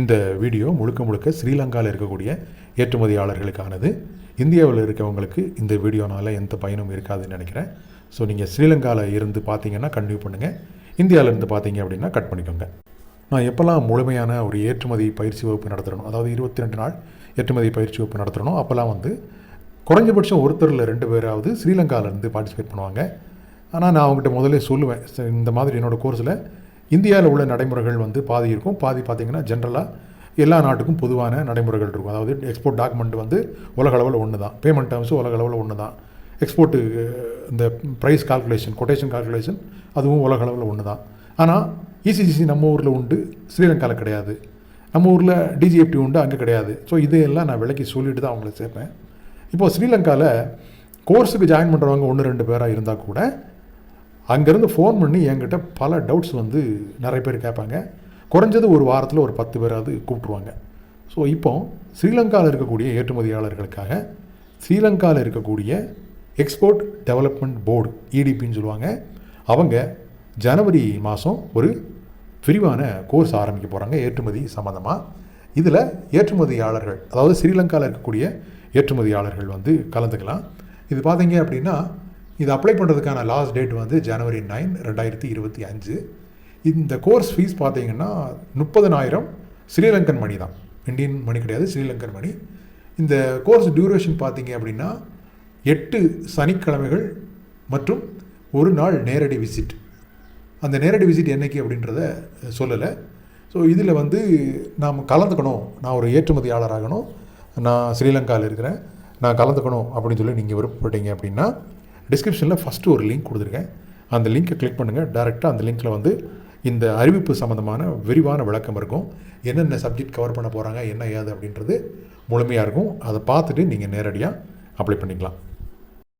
இந்த வீடியோ முழுக்க முழுக்க ஸ்ரீலங்காவில் இருக்கக்கூடிய ஏற்றுமதியாளர்களுக்கானது. இந்தியாவில் இருக்கவங்களுக்கு இந்த வீடியோனால் எந்த பயனும் இருக்காதுன்னு நினைக்கிறேன். ஸோ நீங்கள் ஸ்ரீலங்காவில் இருந்து பார்த்தீங்கன்னா கண்டினியூ பண்ணுங்கள் இந்தியாவில் இருந்து பார்த்தீங்க அப்படின்னா கட் பண்ணிக்கோங்க. நான் எப்போல்லாம் முழுமையான ஒரு ஏற்றுமதி பயிற்சி வகுப்பு நடத்துகிறனோ அதாவது இருபத்தி ரெண்டு நாள் ஏற்றுமதி பயிற்சி வகுப்பு நடத்துகிறனோ அப்போல்லாம் வந்து குறைஞ்சபட்சம் ஒருத்தரில் ரெண்டு பேராவது ஸ்ரீலங்காவிலேருந்து பார்ட்டிசிபேட் பண்ணுவாங்க. ஆனால் நான் அவங்ககிட்ட முதல்ல சொல்லுவேன். இந்த மாதிரி என்னோடய கோர்ஸில் இந்தியாவில் உள்ள நடைமுறைகள் வந்து பாதி இருக்கும். பாதி பார்த்திங்கன்னா ஜென்ரலாக எல்லா நாட்டுக்கும் பொதுவான நடைமுறைகள் இருக்கும். அதாவது எக்ஸ்போர்ட் டாக்குமெண்ட் வந்து உலக அளவில் ஒன்று தான் பேமெண்ட் டேர்ம்ஸும் உலக அளவில் ஒன்று தான் எக்ஸ்போர்ட்டு இந்த ப்ரைஸ் கால்குலேஷன் கொட்டேஷன் கால்குலேஷன் அதுவும் உலக அளவில் ஒன்று தான் ஆனால் இசிஜிசி நம்ம ஊரில் உண்டு ஸ்ரீலங்காவில் கிடையாது. நம்ம ஊரில் டிஜிஎஃப்டி உண்டு அங்கே கிடையாது. ஸோ இதையெல்லாம் நான் விலைக்கு சொல்லிட்டு தான் அவங்கள சேர்ப்பேன். இப்போது ஸ்ரீலங்காவில் கோர்ஸுக்கு ஜாயின் பண்ணுறவங்க ஒன்று ரெண்டு பேராக இருந்தால் கூட அங்கேருந்து ஃபோன் பண்ணி என்கிட்ட பல டவுட்ஸ் வந்து நிறைய பேர் கேட்பாங்க. குறைஞ்சது ஒரு வாரத்தில் ஒரு பத்து பேராவது கூப்பிட்ருவாங்க ஸோ இப்போ ஸ்ரீலங்காவில் இருக்கக்கூடிய ஏற்றுமதியாளர்களுக்காக ஸ்ரீலங்காவில் இருக்கக்கூடிய எக்ஸ்போர்ட் டெவலப்மெண்ட் போர்டு இடிபின்னு சொல்லுவாங்க. அவங்க ஜனவரி மாதம் ஒரு விரிவான கோர்ஸ் ஆரம்பிக்க போகிறாங்க ஏற்றுமதி சம்மந்தமாக இதில் ஏற்றுமதியாளர்கள் அதாவது ஸ்ரீலங்காவில் இருக்கக்கூடிய ஏற்றுமதியாளர்கள் வந்து கலந்துக்கலாம். இது பார்த்தீங்க அப்படின்னா இது அப்ளை பண்ணுறதுக்கான லாஸ்ட் டேட் வந்து ஜனவரி நைன் ரெண்டாயிரத்தி இருபத்தி அஞ்சு. இந்த கோர்ஸ் ஃபீஸ் பார்த்தீங்கன்னா முப்பதனாயிரம் ஸ்ரீலங்கன் மணி தான். இந்தியன் மணி கிடையாது ஸ்ரீலங்கன் மணி. இந்த கோர்ஸ் டியூரேஷன் பார்த்தீங்க அப்படின்னா எட்டு சனிக்கிழமைகள் மற்றும் ஒரு நாள் நேரடி விசிட் அந்த நேரடி விசிட் என்னைக்கு அப்படின்றத சொல்லலை. ஸோ இதில் வந்து நாம் கலந்துக்கணும். நான் ஒரு ஏற்றுமதியாளராகணும். நான் ஸ்ரீலங்காவில் இருக்கிறேன். நான் கலந்துக்கணும் அப்படின்னு சொல்லி நீங்கள் விருப்பப்பட்டீங்க அப்படின்னா டிஸ்கிரிப்ஷனில் ஃபஸ்ட்டு ஒரு லிங்க் கொடுத்துருக்கேன். அந்த லிங்க்கை கிளிக் பண்ணுங்கள் டேரெக்டாக அந்த லிங்க்கில் வந்து இந்த அறிவிப்பு சம்மந்தமான விரிவான விளக்கம் இருக்கும். என்னென்ன சப்ஜெக்ட் கவர் பண்ண போகிறாங்க என்ன ஏது அப்படின்றது முழுமையாக இருக்கும். அதை பார்த்துட்டு நீங்கள் நேரடியாக அப்ளை பண்ணிக்கலாம்.